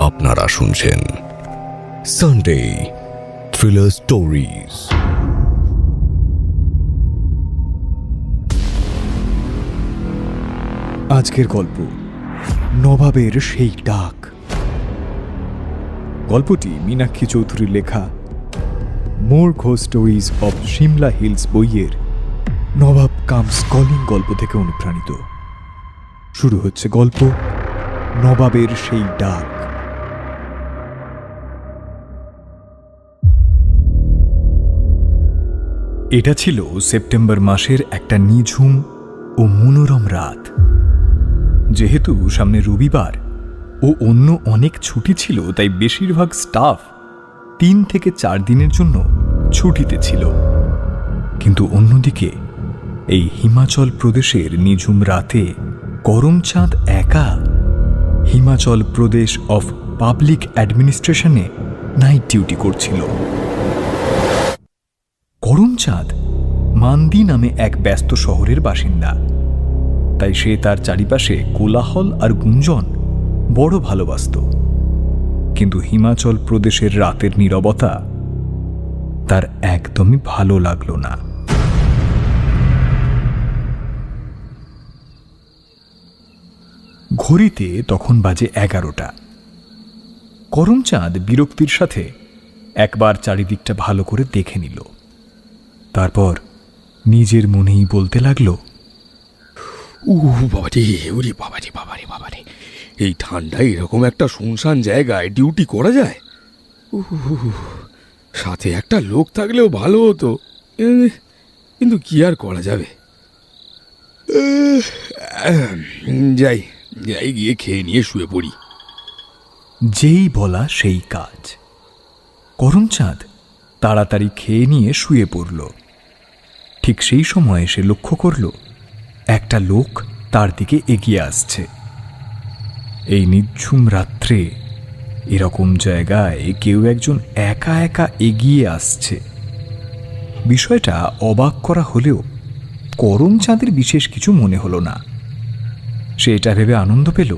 আপনারা শুনছেন Sunday thriller stories আজকের গল্প, নবাবের সেই ডাক। গল্পটি মীনাক্ষী চৌধুরীর লেখা, মোর ঘোষ স্টোরিজ অব সিমলা হিলস বইয়ের নবাব কামস কলিং গল্প থেকে অনুপ্রাণিত। শুরু হচ্ছে গল্প নবাবের সেই ডাক। এটা ছিল সেপ্টেম্বর মাসের একটা নিঝুম ও মনোরম রাত। যেহেতু সামনে রবিবার ও অন্য অনেক ছুটি ছিল, তাই বেশিরভাগ স্টাফ তিন থেকে চার দিনের জন্য ছুটিতে ছিল। কিন্তু অন্যদিকে এই হিমাচল প্রদেশের নিঝুম রাতে করমচাঁদ একা? হিমাচল প্রদেশ অফ পাবলিক অ্যাডমিনিস্ট্রেশনে নাইট ডিউটি করছিল। করমচাঁদ মান্দি নামে এক ব্যস্ত শহরের বাসিন্দা। তাই সে তার চারিপাশে কোলাহল আর গুঞ্জন বড় ভালোবাসত। কিন্তু হিমাচল প্রদেশের রাতের নীরবতা তার একদমই ভালো লাগল না। ঘড়িতে তখন বাজে এগারোটা। করমচাঁদ বিরক্তির সাথে একবার চারিদিকটা ভালো করে দেখে নিল। তারপর নিজের মনেই বলতে লাগল উ বাবারে, ওরে বাবারে বাবারে বাবারে, এই ঠান্ডায় এরকম একটা শুনশান জায়গায় ডিউটি করা যায়? সাথে একটা লোক থাকলেও ভালো হতো। কিন্তু কি আর করা যাবে? যাই গিয়ে খেয়ে নিয়ে শুয়ে পড়ি। যেই বলা সেই কাজ। করমচাঁদ তাড়াতাড়ি খেয়ে নিয়ে শুয়ে পড়ল। ঠিক সেই সময় সে লক্ষ্য করল, একটা লোক তার দিকে এগিয়ে আসছে। এই নিঝুম রাত্রে এরকম জায়গায় কেউ একজন একা একা এগিয়ে আসছে। বিষয়টা অবাক করা হলেও করমচাঁদের বিশেষ কিছু মনে হলো না। সে এটা ভেবে আনন্দ পেল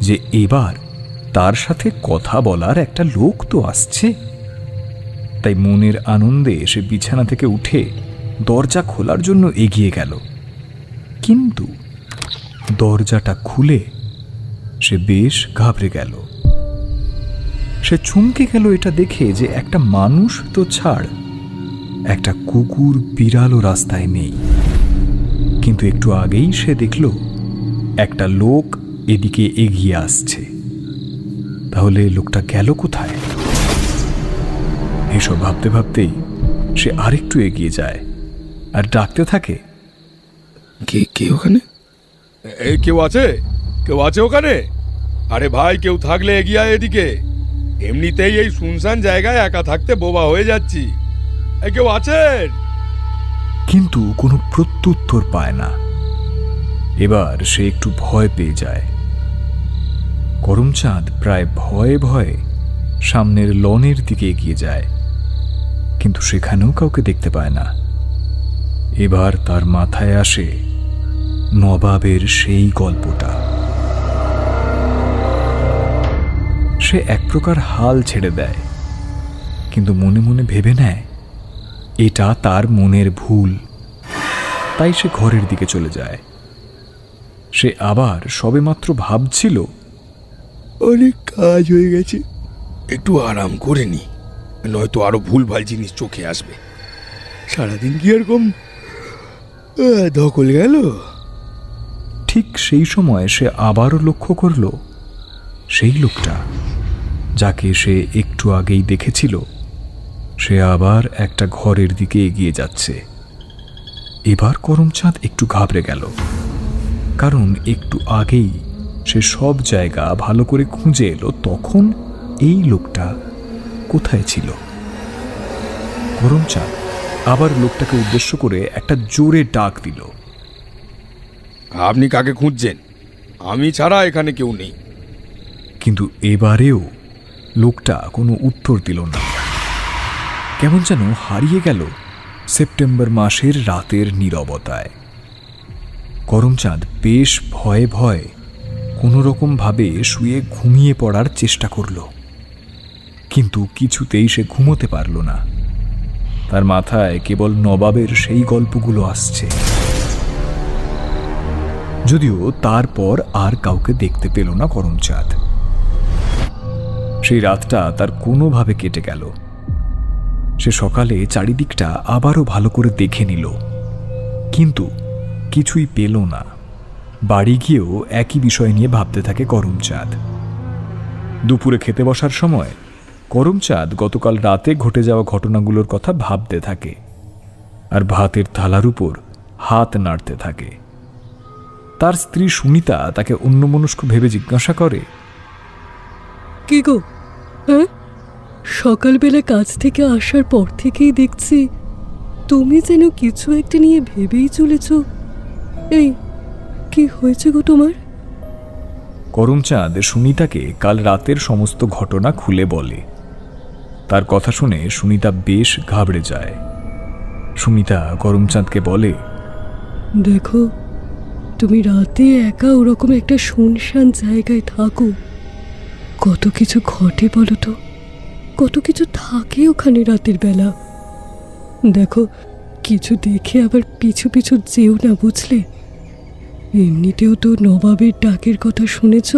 যে এবার তার সাথে কথা বলার একটা লোক তো আসছে। তাই মনের আনন্দে সে বিছানা থেকে উঠে দরজা খোলার জন্য এগিয়ে গেল। কিন্তু দরজাটা খুলে সে বেশ ঘাবড়ে গেল। সে চমকে গেল এটা দেখে যে একটা মানুষ তো ছাড়, একটা কুকুর বিড়ালও রাস্তায় নেই। কিন্তু একটু আগেই সে দেখল একটা লোক এদিকে এগিয়ে আসছে। তাহলে লোকটা গেল কোথায়? এসব ভাবতে ভাবতেই সে আরেকটু এগিয়ে যায় আর ডাকতে থাকে। কে কে ওখানে? এই কেউ আছে? কেউ আছে ওখানে? আরে ভাই কেউ থাকলে এগিয়ে আয় এদিকে। এমনিতেই এই শুনশান জায়গায় একা থাকতে বোবা হয়ে যাচ্ছি। এই কেউ আছেন? কিন্তু কোনো প্রত্যুত্তর পায় না। এবার সে একটু ভয় পেয়ে যায়। করমচাঁদ প্রায় ভয়ে ভয়ে সামনের লনের দিকে এগিয়ে যায়, কিন্তু সেখানেও কাউকে দেখতে পায় না। এবার তার মাথায় আসে নবাবের সেই গল্পটা। সে এক প্রকার হাল ছেড়ে দেয়, কিন্তু মনে মনে ভেবে নেয়, এটা তার মনের ভুল। তাই সে ঘরের দিকে চলে যায়। সে আবার সবেমাত্র ভাবছিল, অনেক কাজ হয়ে গেছে, একটু আরাম করে নি, নয়তো আরও ভুলভাল জিনিস চোখে আসবে। সারাদিন কি এরকম ধকল গেল? ঠিক সেই সময় সে আবারও লক্ষ্য করল, সেই লোকটা, যাকে সে একটু আগেই দেখেছিল, সে আবার একটা ঘরের দিকে এগিয়ে যাচ্ছে। এবার করমচাঁদ একটু ঘাবড়ে গেল। কারণ একটু আগেই সে সব জায়গা ভালো করে খুঁজে এলো তখন এই লোকটা কোথায় ছিল? করমচাঁদ আবার লোকটাকে উদ্দেশ্য করে একটা জোরে ডাক দিল। আপনি কাকে খুঁজছেন? আমি ছাড়া এখানে কেউ নেই। কিন্তু এবারেও লোকটা কোনো উত্তর দিল না। কেমন যেন হারিয়ে গেল সেপ্টেম্বর মাসের রাতের নীরবতায়। করমচাঁদ বেশ ভয়ে ভয়ে কোনো রকমভাবে শুয়ে ঘুমিয়ে পড়ার চেষ্টা করল। কিন্তু কিছুতেই সে ঘুমোতে পারল না। তার মাথায় কেবল নবাবের সেই গল্পগুলো আসছে। যদিও তারপর আর কাউকে দেখতে পেল না করমচাঁদ। সেই রাতটা তার কোনোভাবে কেটে গেল। সে সকালে চারিদিকটা আবারও ভালো করে দেখে নিল। কিন্তু কিছুই পেল না। বাড়ি গিয়েও একই বিষয় নিয়ে ভাবতে থাকে করমচাঁদ। দুপুরে খেতে বসার সময় করমচাঁদ গতকাল রাতে ঘটে যাওয়া ঘটনাগুলোর কথা ভাবতে থাকে আর ভাতের থালার উপর হাত নাড়তে থাকে। তার স্ত্রী সুনিতা তাকে অন্যমনস্ক ভেবে জিজ্ঞাসা করে, কি গো? হ্যাঁ? সকালবেলা কাজ থেকে আসার পর থেকেই দেখছি তুমি যেন কিছু একটা নিয়ে ভেবেই চলেছ। এই কি হয়েছে গো তোমার? করমচাঁদ সুনিতাকে কাল রাতের সমস্ত ঘটনা খুলে বলে। তার কথা শুনে সুনিতা বেশ ঘাবড়ে যায়। সুনিতা করমচাঁদকে বলে দেখো তুমি রাতে একা ওরকম একটা শুনশান জায়গায় থাকো। কত কিছু ঘটে বলো তো। কত কিছু থাকে ওখানে রাতের বেলা। দেখো কিছু দেখে আবার পিছু পিছু যেও না বুঝলে? এমনিতেও তো নবাবের ডাকের কথা শুনেছ?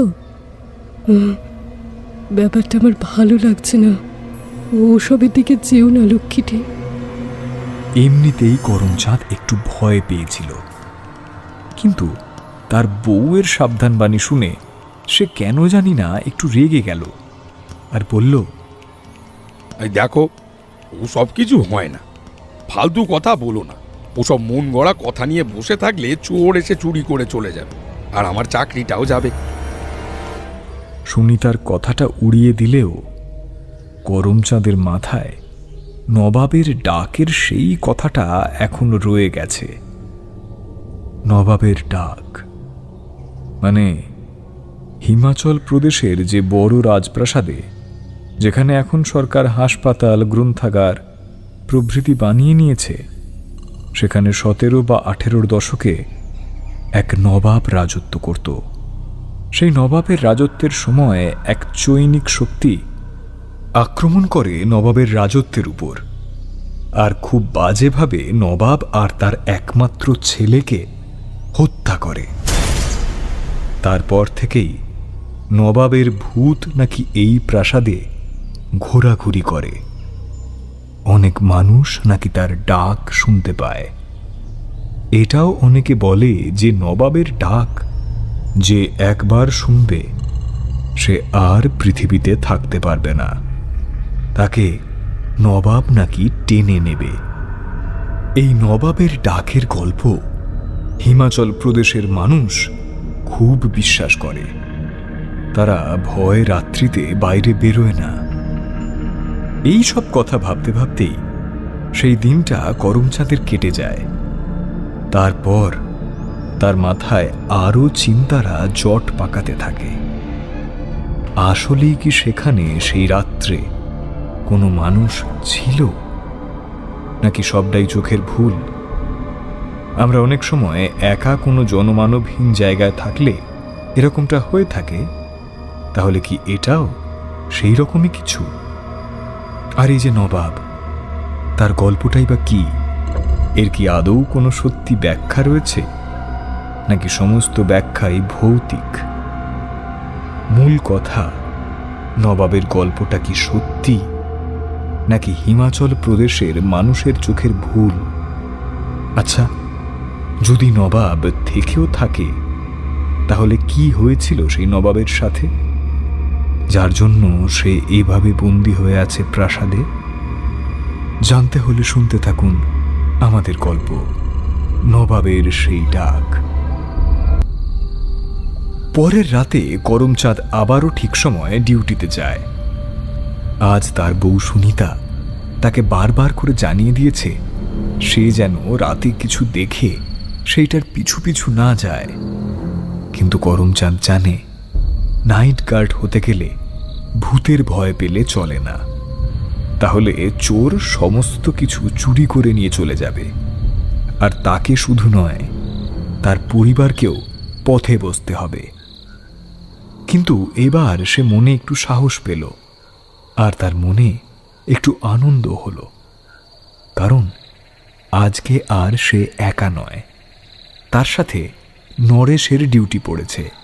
ব্যাপারটা আমার ভালো লাগছে না। ওসবের দিকে যেও না লক্ষ্মীটি। এমনিতেই করমচাঁদ একটু ভয় পেয়েছিল। কিন্তু তার বউয়ের সাবধানবাণী শুনে সে কেন জানি না একটু রেগে গেল আর বলল দেখো ও সব কিছু হয় না। ফালতু কথা বলো না। ওসব মন গড়া কথা নিয়ে বসে থাকলে চোর এসে চুরি করে চলে যাবে, আর আমার চাকরিটাও যাবে। সুনিতার কথাটা উড়িয়ে দিলেও করমচাঁদের মাথায় নবাবের ডাকের সেই কথাটা এখন রয়ে গেছে। নবাবের ডাক মানে হিমাচল প্রদেশের যে বড় রাজপ্রাসাদে, যেখানে এখন সরকার হাসপাতাল, গ্রন্থাগার প্রভৃতি বানিয়ে নিয়েছে সেখানে সতেরো বা আঠেরোর দশকে এক নবাব রাজত্ব করত। সেই নবাবের রাজত্বের সময় এক চৈনিক শক্তি আক্রমণ করে নবাবের রাজত্বের উপর। আর খুব বাজেভাবে নবাব আর তার একমাত্র ছেলেকে হত্যা করে। তারপর থেকেই নবাবের ভূত নাকি এই প্রাসাদে ঘোরাঘুরি করে। অনেক মানুষ নাকি তার ডাক শুনতে পায়। এটাও অনেকে বলে যে নবাবের ডাক যে একবার শুনবে, সে আর পৃথিবীতে থাকতে পারবে না। তাকে নবাব নাকি টেনে নেবে। এই নবাবের ডাকের গল্প হিমাচল প্রদেশের মানুষ খুব বিশ্বাস করে। তারা ভয় রাত্রিতে বাইরে বেরোয় না। এই সব কথা ভাবতে ভাবতেই সেই দিনটা করমচাঁদের কেটে যায়। তারপর তার মাথায় আরও চিন্তারা জট পাকাতে থাকে। আসলেই কি সেখানে সেই রাত্রে কোনো মানুষ ছিল? নাকি সবটাই চোখের ভুল? আমরা অনেক সময় একা কোনো জনমানবহীন জায়গায় থাকলে এরকমটা হয়ে থাকে। তাহলে কি এটাও সেই রকমই কিছু? আর এই যে নবাব, তার গল্পটাই বা কি? এর কি আদৌ কোনো সত্যি ব্যাখ্যা রয়েছে? নাকি সমস্ত ব্যাখ্যাই ভৌতিক? মূল কথা, নবাবের গল্পটা কি সত্যি? নাকি হিমাচল প্রদেশের মানুষের চোখের ভুল? আচ্ছা যদি নবাব থেকেও থাকে, তাহলে কি হয়েছিল সেই নবাবের সাথে? যার জন্য সে এভাবে বন্দী হয়ে আছে প্রাসাদে? জানতে হলে শুনতে থাকুন আমাদের গল্প, নবাবের সেই ডাক। পরের রাতে করমচাঁদ আবারও ঠিক সময়ে ডিউটিতে যায়। আজ তার বউ সুনিতা তাকে বারবার করে জানিয়ে দিয়েছে, সে যেন রাতে কিছু দেখে সেইটার পিছু পিছু না যায়। কিন্তু করমচাঁদ জানে নাইট গার্ড হতে গেলে ভূতের ভয় পেলে চলে না। তাহলে চোর সমস্ত কিছু চুরি করে নিয়ে চলে যাবে। আর তাকে শুধু নয়, তার পরিবারকেও পথে বসতে হবে। কিন্তু এবার সে মনে একটু সাহস পেল, আর তার মনে একটু আনন্দ হলো। কারণ আজকে আর সে একা নয়, তার সাথে নরেশের ডিউটি পড়েছে।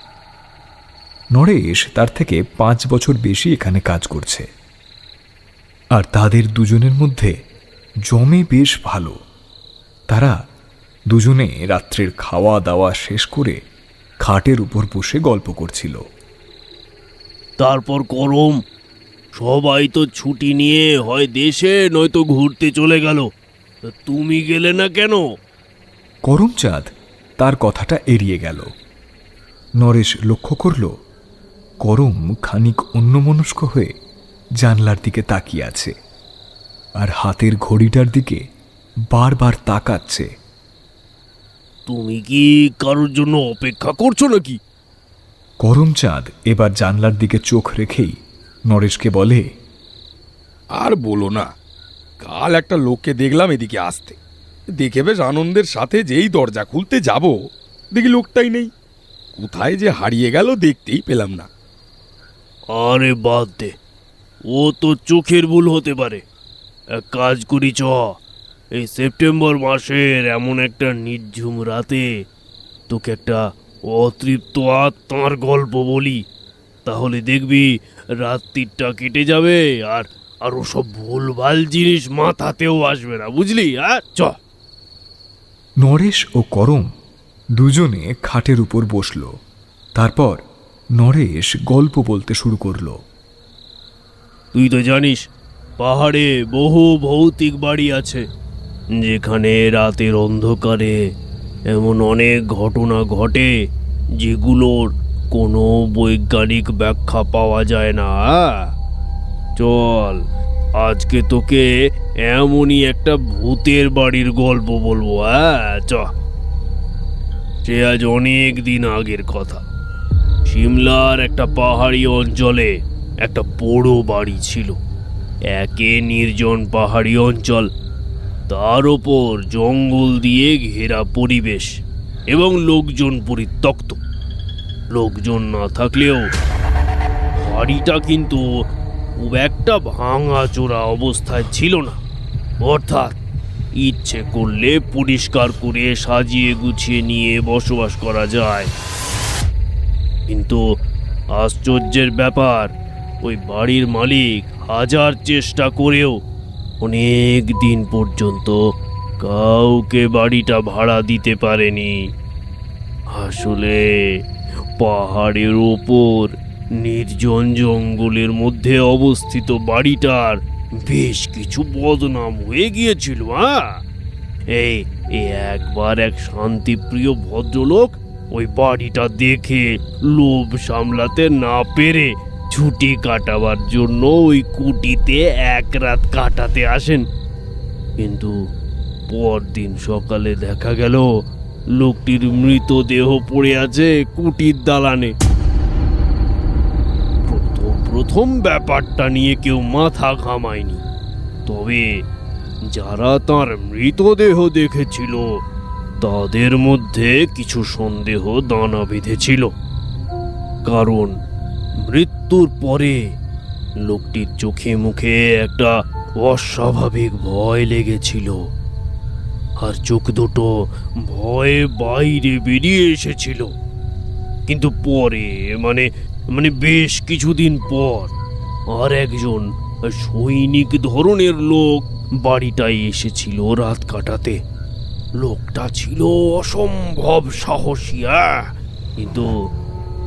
নরেশ তার থেকে পাঁচ বছর বেশি এখানে কাজ করছে। আর তাদের দুজনের মধ্যে জমে বেশ ভালো। তারা দুজনে রাত্রের খাওয়া দাওয়া শেষ করে খাটের উপর বসে গল্প করছিল। তারপর করম সবাই তো ছুটি নিয়ে হয় দেশে নয়তো ঘুরতে চলে গেল। তুমি গেলে না কেন? করমচাঁদ তার কথাটা এড়িয়ে গেল। নরেশ লক্ষ্য করল করম খানিক অন্যমনস্ক হয়ে জানলার দিকে তাকিয়ে আছে আর হাতের ঘড়িটার দিকে বারবার তাকাচ্ছে। তুমি কি কারোর জন্য অপেক্ষা করছ নাকি? করমচাঁদ এবার জানলার দিকে চোখ রেখেই নরেশকে বলে আর বলো না কাল একটা লোককে দেখলাম এদিকে আসতে। দেখে বেশ আনন্দের সাথে যেই দরজা খুলতে যাব দেখি লোকটাই নেই। কোথায় যে হারিয়ে গেল দেখতেই পেলাম না। আরে বাদ দে। ও তো চোখের ভুল হতে পারে। এক কাজ করি চ। এই সেপ্টেম্বর মাসের এমন একটা নির্ঝুম রাতে তোকে একটা অতৃপ্ত আত্মার গল্প বলি। তাহলে দেখবি রাত্রিটা কেটে যাবে আর আর ওসব ভুলভাল জিনিস মাথাতেও আসবে না, বুঝলি? আর চ। নরেশ ও করম দুজনে খাটের উপর বসল। তারপর নরেশ গল্প বলতে শুরু করল। তুই তো জানিস, পাহাড়ে বহু ভৌতিক বাড়ি আছে, যেখানে রাতের অন্ধকারে এমন অনেক ঘটনা ঘটে যেগুলোর কোনো বৈজ্ঞানিক ব্যাখ্যা পাওয়া যায় না। চল, আজকে তোকে এমনই একটা ভূতের বাড়ির গল্প বলব হ্যাঁ চ। সে আজ অনেক দিন আগের কথা। সিমলার একটা পাহাড়ি অঞ্চলে একটা বড় বাড়ি ছিল। একে নির্জন পাহাড়ি অঞ্চল। তার ওপর জঙ্গল দিয়ে ঘেরা পরিবেশ এবং লোকজন পরিত্যক্ত। লোকজন না থাকলেও বাড়িটা কিন্তু খুব একটা ভাঙা চোরা অবস্থায় ছিল না। অর্থাৎ ইচ্ছে করলে পরিষ্কার করে সাজিয়ে গুছিয়ে নিয়ে বসবাস করা যায়। কিন্তু আশ্চর্যের ব্যাপার, ওই বাড়ির মালিক হাজার চেষ্টা করেও অনেক দিন পর্যন্ত কাউকে বাড়িটা ভাড়া দিতে পারেনি। আসলে পাহাড়ের ওপর নির্জন জঙ্গলের মধ্যে অবস্থিত বাড়িটার বেশ কিছু বদনাম হয়ে গিয়েছিল হ্যাঁ এই একবার এক শান্তিপ্রিয় ভদ্রলোক ওই বাড়িটা দেখে লোভ সামলাতে না পেরে ছুটি কাটাবার জন্য ওই কুটিতে এক রাত কাটাতে আসেন। কিন্তু পরদিন সকালে দেখা গেল, লোকটির মৃতদেহ পড়ে আছে কুটির দালানে। প্রথম প্রথম ব্যাপারটা নিয়ে কেউ মাথা ঘামায়নি। তবে যারা তার মৃতদেহ দেখেছিল তাদের মধ্যে কিছু সন্দেহ দানা বেঁধেছিল কারণ মৃত্যুর পরে লোকটির চোখে মুখে একটা অস্বাভাবিক ভয় লেগেছিল। আর চোখ দুটো ভয়ে বাইরে বেরিয়ে এসেছিল। কিন্তু পরে মানে মানে বেশ কিছুদিন পর আর একজন সৈনিক ধরনের লোক বাড়িটায় এসেছিল রাত কাটাতে। লোকটা ছিল অসম্ভব সাহসী আহ! কিন্তু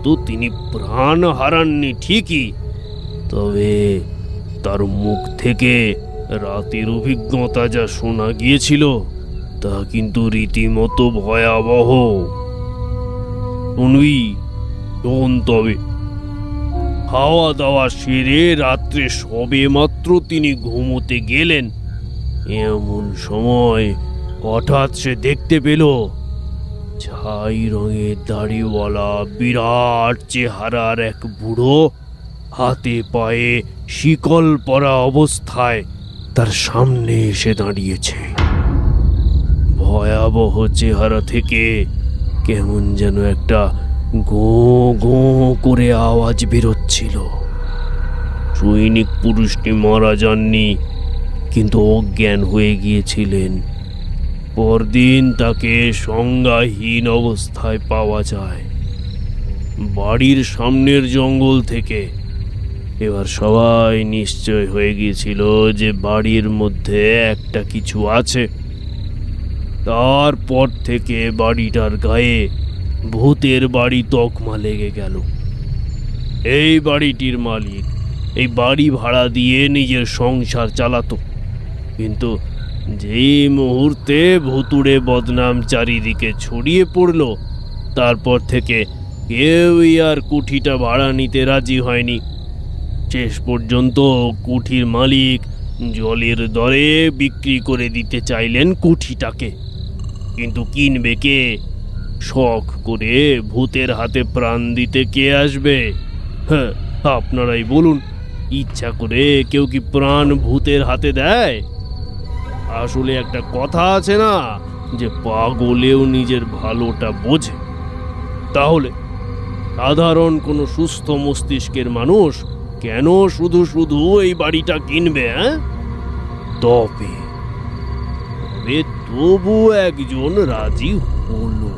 তো তিনি প্রাণ হারাননি ঠিকই। তবে তার মুখ থেকে রাতের অভিজ্ঞতা যা শোনা গিয়েছিল, তা কিন্তু রীতিমতো ভয়াবহ। শুনবি, শোন তবে। খাওয়া দাওয়া সেরে রাত্রে সবে মাত্র তিনি ঘুমোতে গেলেন। এমন সময় হঠাৎ সে দেখতে পেল ছাই রঙের দাড়িওয়ালা বিরাট চেহারার এক বুড়ো হাতে পায়ে শিকল পরা অবস্থায় তার সামনে এসে দাঁড়িয়েছে। ভয়াবহ চেহারা থেকে কেমন যেন একটা গো গো করে আওয়াজ বেরোচ্ছিল। সৈনিক পুরুষটি মারা যাননি, কিন্তু অজ্ঞান হয়ে গিয়েছিলেন। পরদিন তাকে সংজ্ঞাহীন অবস্থায় পাওয়া যায়। বাড়ির সামনের জঙ্গল থেকে। এবার সবাই নিশ্চয় হয়ে গিয়েছিল যে বাড়ির মধ্যে একটা কিছু আছে। তারপর থেকে বাড়িটার গায়ে ভূতের বাড়ি তকমা লেগে গেল। এই বাড়িটির মালিক এই বাড়ি ভাড়া দিয়ে নিজের সংসার চালাতো। কিন্তু যেই মুহূর্তে ভুতুড়ে বদনাম চারিদিকে ছড়িয়ে পড়ল, তারপর থেকে কেউই আর কুঠিটা ভাড়া নিতে রাজি হয়নি। শেষ পর্যন্ত কুঠির মালিক জলের দরে বিক্রি করে দিতে চাইলেন কুঠিটাকে। কিন্তু কিনবে কে? শখ করে ভূতের হাতে প্রাণ দিতে কে আসবে? হ্যাঁ আপনারাই বলুন, ইচ্ছা করে কেউ কি প্রাণ ভূতের হাতে দেয়? আসলে একটা কথা আছে না, যে পাগলেও নিজের ভালোটা বোঝে। তাহলে, সাধারণ কোনো সুস্থ মস্তিষ্কের মানুষ কেন শুধু শুধু এই বাড়িটা কিনবে হ্যাঁ তবে তবে তবু একজন রাজি হলো।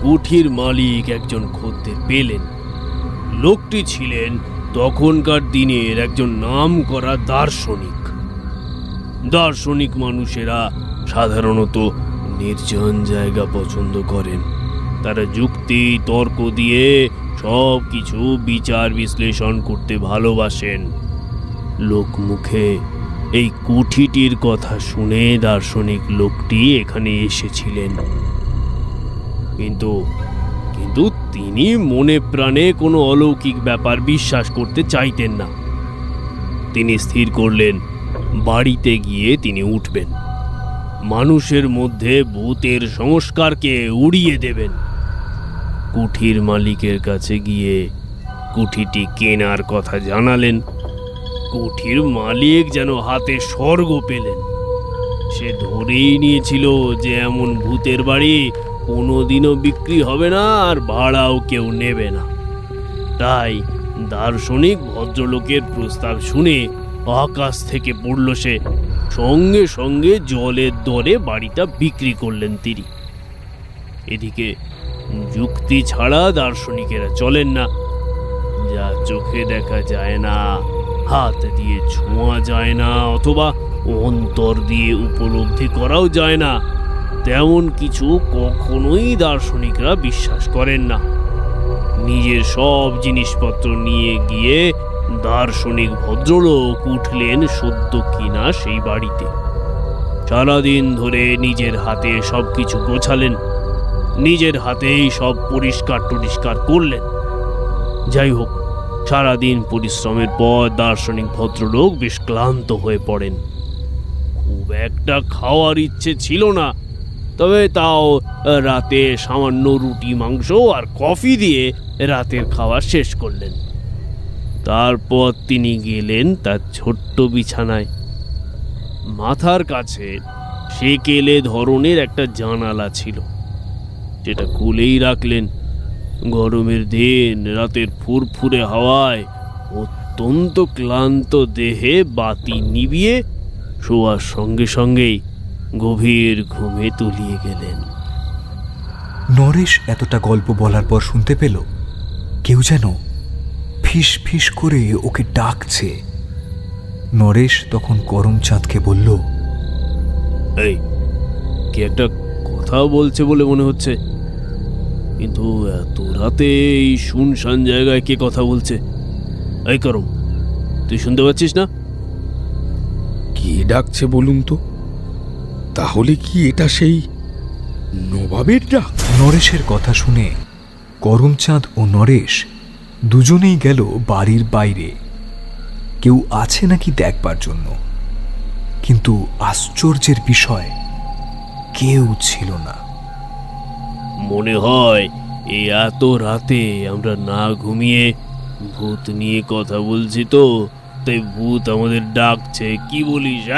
কুঠির মালিক একজন খদ্দের পেলেন। লোকটি ছিলেন তখনকার দিনের একজন নাম করা দার্শনিক। দার্শনিক মানুষেরা সাধারণত নির্জন জায়গা পছন্দ করেন। তারা যুক্তি, তর্ক দিয়ে সব কিছু বিচার বিশ্লেষণ করতে ভালোবাসেন। লোকমুখে এই কুঠিটির কথা শুনে দার্শনিক লোকটি এখানে এসেছিলেন। কিন্তু কিন্তু তিনি মনে প্রাণে কোনো অলৌকিক ব্যাপার বিশ্বাস করতে চাইতেন না। তিনি স্থির করলেন বাড়িতে গিয়ে তিনি উঠবেন। মানুষের মধ্যে ভূতের সংস্কারকে উড়িয়ে দেবেন। কুঠির মালিকের কাছে গিয়ে কুঠিটি কেনার কথা জানালেন। কুঠির মালিক যেন হাতে স্বর্গ পেলেন। সে ধরেই নিয়েছিল যে এমন ভূতের বাড়ি কোনোদিনও বিক্রি হবে না আর ভাড়াও কেউ নেবে না। তাই দার্শনিক ভদ্রলোকের প্রস্তাব শুনে আকাশ থেকে পড়ল সে। সঙ্গে সঙ্গে জলের দরে বাড়িটা বিক্রি করলেন তিনি। এদিকে যুক্তি ছাড়া দার্শনিকেরা চলেন না। যা চোখে দেখা যায় না, হাত দিয়ে ছোঁয়া যায় না, অথবা অন্তর দিয়ে উপলব্ধি করাও যায় না। তেমন কিছু কখনোই দার্শনিকরা বিশ্বাস করেন না। নিজের সব জিনিসপত্র নিয়ে গিয়ে দার্শনিক ভদ্রলোক উঠলেন সদ্য কিনা সেই বাড়িতে। সারাদিন ধরে নিজের হাতে সব কিছু গোছালেন, নিজের হাতেই সব পরিষ্কার টরিষ্কার করলেন। যাই হোক, সারাদিন পরিশ্রমের পর দার্শনিক ভদ্রলোক বেশ ক্লান্ত হয়ে পড়েন। খুব একটা খাওয়ার ইচ্ছে ছিল না, তবে তাও রাতে সামান্য রুটি, মাংস আর কফি দিয়ে রাতের খাওয়া শেষ করলেন। তারপর তিনি গেলেন তার ছোট্ট বিছানায়। মাথার কাছে সেকেলে ধরনের একটা জানালা ছিল, যেটা খুলেই রাখলেন। গরমের দিন, রাতের ফুরফুরে হাওয়ায় অত্যন্ত ক্লান্ত দেহে বাতি নিবিয়ে শোয়ার সঙ্গে সঙ্গেই গভীর ঘুমে তলিয়ে গেলেন। নরেশ এতটা গল্প বলার পর শুনতে পেল, কেউ যেন ফিস ফিস করে ওকে ডাকছে। নরেশ তখন করমচাঁদকে বলল এই কি একটা কথা বলছে বলে মনে হচ্ছে। কিন্তু এত রাতে এই শুনশান জায়গায় কে কথা বলছে? এই করম তুই শুনতে পাচ্ছিস না? কে ডাকছে বলুন তো? তাহলে কি এটা সেই নবাবের ডাক? নরেশের কথা শুনে করমচাঁদ ও নরেশ দুজনেই গেল বাড়ির বাইরে। কেউ আছে নাকি দেখবার জন্য? কিন্তু আশ্চর্যের বিষয় কেউ ছিল না। মনে হয় এই এত রাতে আমরা না ঘুমিয়ে ভূত নিয়ে কথা বলছি তো তাই ভূত আমাদের ডাকছে। কি বলিস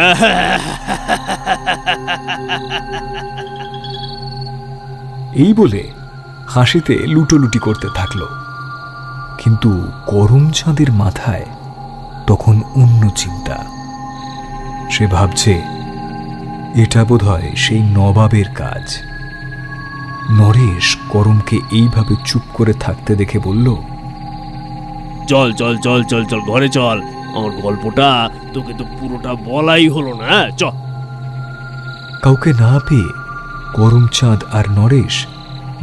এই বলে হাসিতে লুটোলুটি করতে থাকল। কিন্তু করমচাঁদের মাথায় তখন অন্য চিন্তা। সে ভাবছে এটা বোধহয় সেই নবাবের কাজ। নরেশ করমকে এইভাবে চুপ করে থাকতে দেখে বলল চল চল চল চল চল ঘরে চল। আমার গল্পটা তোকে তো পুরোটা বলাই হলো না হ্যাঁ? চল কাউকে না পেয়ে করমচাঁদ আর নরেশ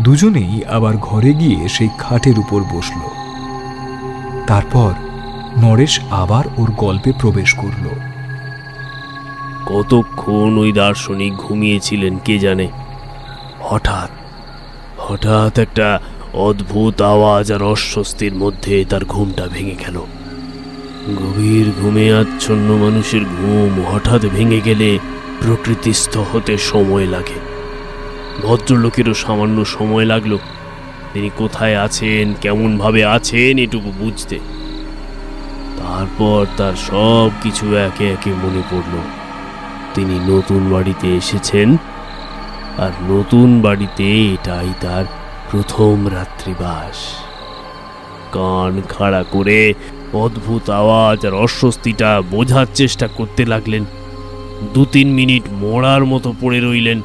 দুজনেই আবার ঘরে গিয়ে সেই খাটের উপর বসল। তারপর নরেশ আবার ওর গল্পে প্রবেশ করল। কতক্ষণ ওই দার্শনিক ঘুমিয়েছিলেন কে জানে? হঠাৎ হঠাৎ একটা অদ্ভুত আওয়াজ আর অস্বস্তির মধ্যে তার ঘুমটা ভেঙে গেল। গভীর ঘুমে আচ্ছন্ন মানুষের ঘুম হঠাৎ ভেঙে গেলে প্রকৃতিস্থ হতে সময় লাগে। ভদ্রলোকেরও সামান্য সময় লাগল। তিনি কোথায় আছেন, কেমনভাবে আছেন, এটুকু বুঝতে। তারপর তার সব কিছু একে একে মনে পড়ল। তিনি নতুন বাড়িতে এসেছেন, আর নতুন বাড়িতে এটাই তার প্রথম রাত্রিবাস। কান খাড়া করে অদ্ভুত আওয়াজ আর অস্বস্তিটা বোঝার চেষ্টা করতে লাগলেন। দু তিন মিনিট মরার মতো পড়ে রইলেন।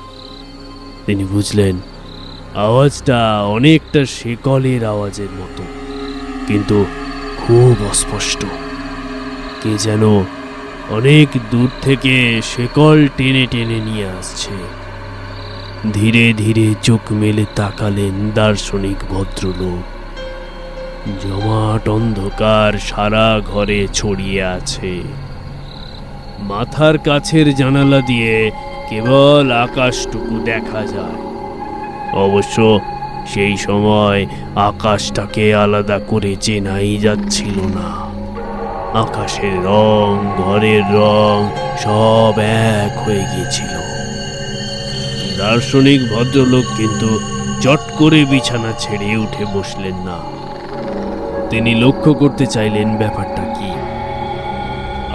তিনি বুঝলেন আওয়াজটা অনেকটা শেকলের আওয়াজের মতো, কিন্তু খুব অস্পষ্ট। কে যেন অনেক দূর থেকে শেকল টেনে টেনে নিয়ে আসছে। ধীরে ধীরে চোখ মেলে তাকালেন দার্শনিক ভদ্রলোক। জমাট অন্ধকার সারা ঘরে ছড়িয়ে আছে। মাথার কাছের জানালা দিয়ে কেবল আকাশটুকু দেখা যায়। অবশ্য সেই সময় আকাশটাকে আলাদা করে চেনাই যাচ্ছিল না। আকাশের রং, ঘরের রং সব এক হয়ে গিয়েছিল। দার্শনিক ভদ্রলোক কিন্তু চট করে বিছানা ছেড়ে উঠে বসলেন না। তিনি লক্ষ্য করতে চাইলেন ব্যাপারটা কি।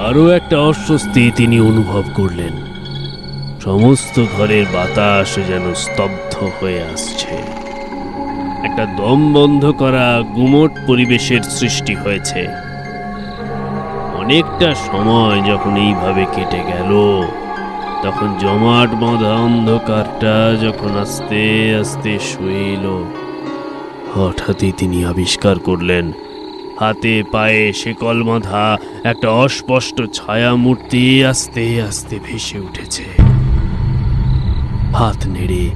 আরও একটা অস্বস্তি তিনি অনুভব করলেন। সমস্ত ঘরের বাতাস যেন স্তব্ধ হয়ে আসছে। একটা দম বন্ধ করা গুমট পরিবেশের সৃষ্টি হয়েছে। অনেকটা সময় যখন এইভাবে কেটে গেল, তখন জমাট বাঁধা অন্ধকারটা যখন আস্তে আস্তে শুয়ে এলো হঠাৎই তিনি আবিষ্কার করলেন, হাতে পায়ে শেকল বাঁধা একটা অস্পষ্ট ছায়া মূর্তি আস্তে আস্তে ভেসে উঠেছে। হাত নেড়ে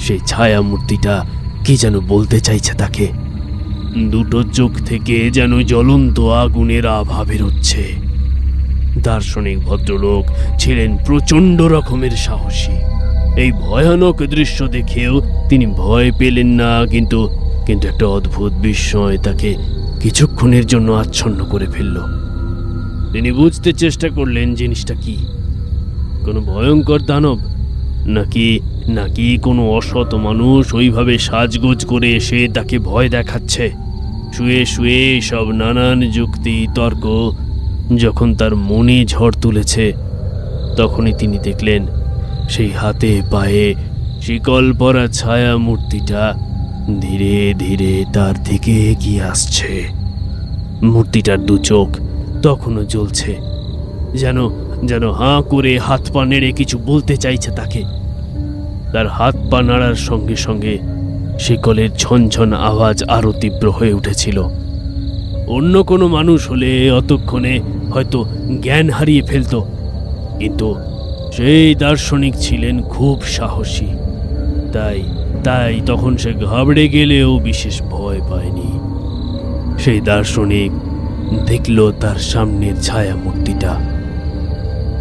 সেই ছায়া মূর্তিটা কি যেন বলতে চাইছে তাকে। দুটো চোখ থেকে যেন জ্বলন্ত আগুনের আভা বেরোচ্ছে। দার্শনিক ভদ্রলোক ছিলেন প্রচণ্ড রকমের সাহসী। এই ভয়ানক দৃশ্য দেখেও তিনি ভয় পেলেন না, কিন্তু কিন্তু একটা অদ্ভুত বিস্ময় তাকে কিছুক্ষণের জন্য আচ্ছন্ন করে ফেলল। তিনি বুঝতে চেষ্টা করলেন জিনিসটা কি। কোনো ভয়ঙ্কর দানব নাকি নাকি কোনো অসৎ মানুষ ওইভাবে সাজগোজ করে এসে তাকে ভয় দেখাচ্ছে? শুয়ে শুয়ে সব নানান যুক্তি, তর্ক, যখন তার মনে ঝড় তুলেছে, তখনই তিনি দেখলেন, সেই হাতে পায়ে শিকল পরা ছায়া মূর্তিটা ধীরে ধীরে তার দিকে এগিয়ে আসছে। মূর্তিটার দু চোখ তখনও জ্বলছে, যেন যেন হাঁ করে হাত পা নেড়ে কিছু বলতে চাইছে তাকে। তার হাত পা নাড়ার সঙ্গে সঙ্গে শিকলের ঝনঝন আওয়াজ আরও তীব্র হয়ে উঠেছিল। অন্য কোনো মানুষ হলে অতক্ষণে হয়তো জ্ঞান হারিয়ে ফেলতো, কিন্তু সেই দার্শনিক ছিলেন খুব সাহসী। তাই তাই তখন সে ঘাবড়ে গেলেও বিশেষ ভয় পায়নি। সেই দার্শনিক দেখল তার সামনের ছায়া মূর্তিটা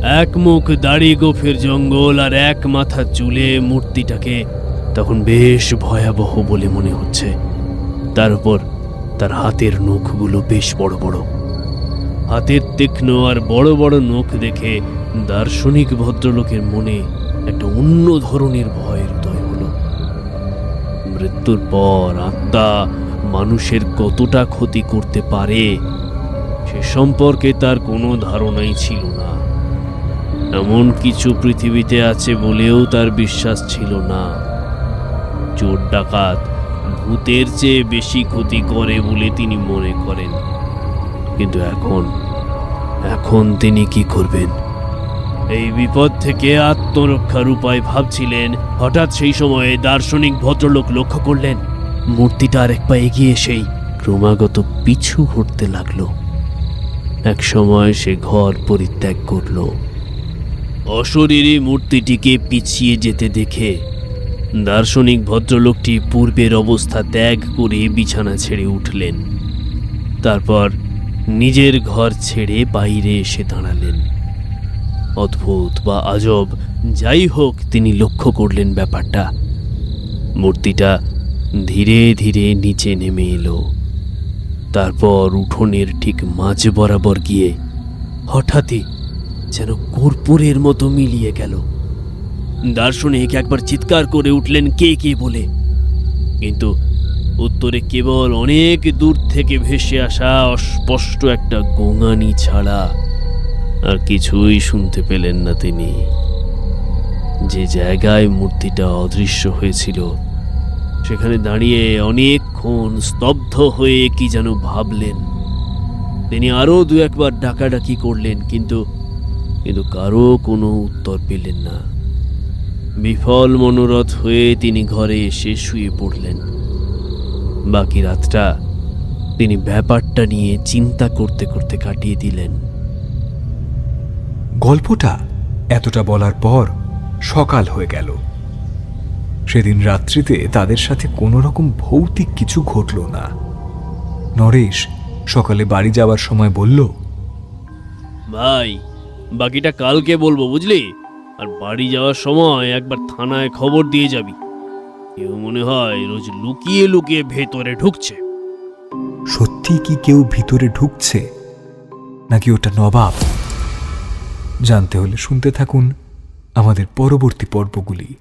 এক মুখ দাড়ি গোফের জঙ্গল আর এক মাথা চুলে মূর্তিটাকে, তখন বেশ ভয়াবহ বলে মনে হচ্ছে। তার উপর তার হাতের নখগুলো বেশ বড় বড়। হাতের তীক্ষ্ণ আর বড় বড় নখ দেখে দার্শনিক ভদ্রলোকের মনে একটা অন্য ধরনের ভয়ের উদয় হলো। মৃত্যুর পর আত্মা মানুষের কতটা ক্ষতি করতে পারে, সে সম্পর্কে তার কোনো ধারণাই ছিল না। এমন কিছু পৃথিবীতে আছে বলেও তার বিশ্বাস ছিল না। চোর ডাকাত ভূতের চেয়ে বেশি ক্ষতি করে বলে তিনি মনে করেন। কিন্তু এখন এখন তিনি কি করবেন? এই বিপদ থেকে আত্মরক্ষার উপায় ভাবছিলেন। হঠাৎ সেই সময়ে দার্শনিক ভদ্রলোক লক্ষ্য করলেন, মূর্তিটা আর এক পা এগিয়ে এসেই ক্রমাগত পিছু হটতে লাগল। এক সময় সে ঘর পরিত্যাগ করল। অশরীরী মূর্তিটিকে পিছিয়ে যেতে দেখে দার্শনিক ভদ্রলোকটি পূর্বের অবস্থা ত্যাগ করে বিছানা ছেড়ে উঠলেন। তারপর নিজের ঘর ছেড়ে বাইরে এসে দাঁড়ালেন। অদ্ভুত বা আজব, যাই হোক তিনি লক্ষ্য করলেন ব্যাপারটা। মূর্তিটা ধীরে ধীরে নিচে নেমে এলো। তারপর উঠোনের ঠিক মাঝ বরাবর গিয়ে হঠাৎই যেন কর্পূরের মতো মিলিয়ে গেল। দার্শনিক একবার চিৎকার করে উঠলেন, কে কে? বলে। কিন্তু উত্তরে কেবল অনেক দূর থেকে ভেসে আসা অস্পষ্ট একটা গোঙানি ছাড়া আর কিছুই শুনতে পেলেন না তিনি। যে জায়গায় মূর্তিটা অদৃশ্য হয়েছিল, সেখানে দাঁড়িয়ে অনেকক্ষণ স্তব্ধ হয়ে কি যেন ভাবলেন। তিনি আরও দু একবার ডাকাডাকি করলেন, কিন্তু কিন্তু কারও কোনো উত্তর পেলেন না। বিফল মনোরথ হয়ে তিনি ঘরে এসে শুয়ে পড়লেন। বাকি রাতটা তিনি ব্যাপারটা নিয়ে চিন্তা করতে করতে কাটিয়ে দিলেন। গল্পটা এতটা বলার পর সকাল হয়ে গেল। সেদিন রাত্রিতে তাদের সাথে কোনো রকম ভৌতিক কিছু ঘটল না। নরেশ সকালে বাড়ি যাওয়ার সময় বলল ভাই বাকিটা কালকে বলব, বুঝলি? আর বাড়ি যাওয়ার সময় একবার থানায় খবর দিয়ে যাবি। কেউ মনে হয় রোজ লুকিয়ে লুকিয়ে ভেতরে ঢুকছে। সত্যি কি কেউ ভিতরে ঢুকছে? নাকি ওটা নবাব? জানতে হলে শুনতে থাকুন আমাদের পরবর্তী পর্বগুলি।